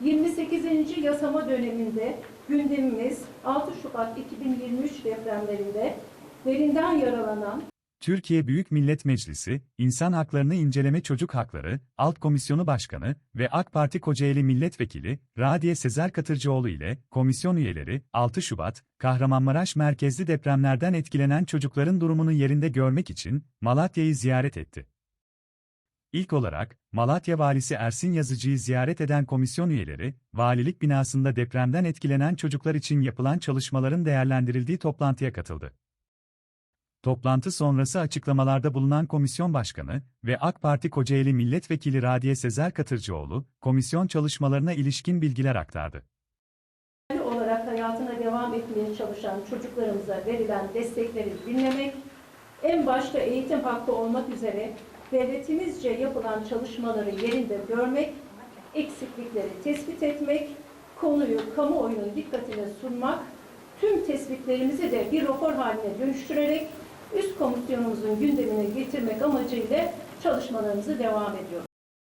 28. yasama döneminde gündemimiz 6 Şubat 2023 depremlerinde derinden yaralanan Türkiye Büyük Millet Meclisi, İnsan Haklarını İnceleme Çocuk Hakları, Alt Komisyonu Başkanı ve AK Parti Kocaeli Milletvekili, Radiye Sezer Katırcıoğlu ile komisyon üyeleri, 6 Şubat, Kahramanmaraş merkezli depremlerden etkilenen çocukların durumunu yerinde görmek için Malatya'yı ziyaret etti. İlk olarak, Malatya Valisi Ersin Yazıcı'yı ziyaret eden komisyon üyeleri, valilik binasında depremden etkilenen çocuklar için yapılan çalışmaların değerlendirildiği toplantıya katıldı. Toplantı sonrası açıklamalarda bulunan komisyon başkanı ve AK Parti Kocaeli Milletvekili Radiye Sezer Katırcıoğlu, komisyon çalışmalarına ilişkin bilgiler aktardı. olarak hayatına devam etmeye çalışan çocuklarımıza verilen destekleri dinlemek, en başta eğitim hakkı olmak üzere devletimizce yapılan çalışmaları yerinde görmek, eksiklikleri tespit etmek, konuyu kamuoyunun dikkatine sunmak, tüm tespitlerimizi de bir rapor haline dönüştürerek üst komisyonumuzun gündemine getirmek amacıyla çalışmalarımızı devam ediyoruz.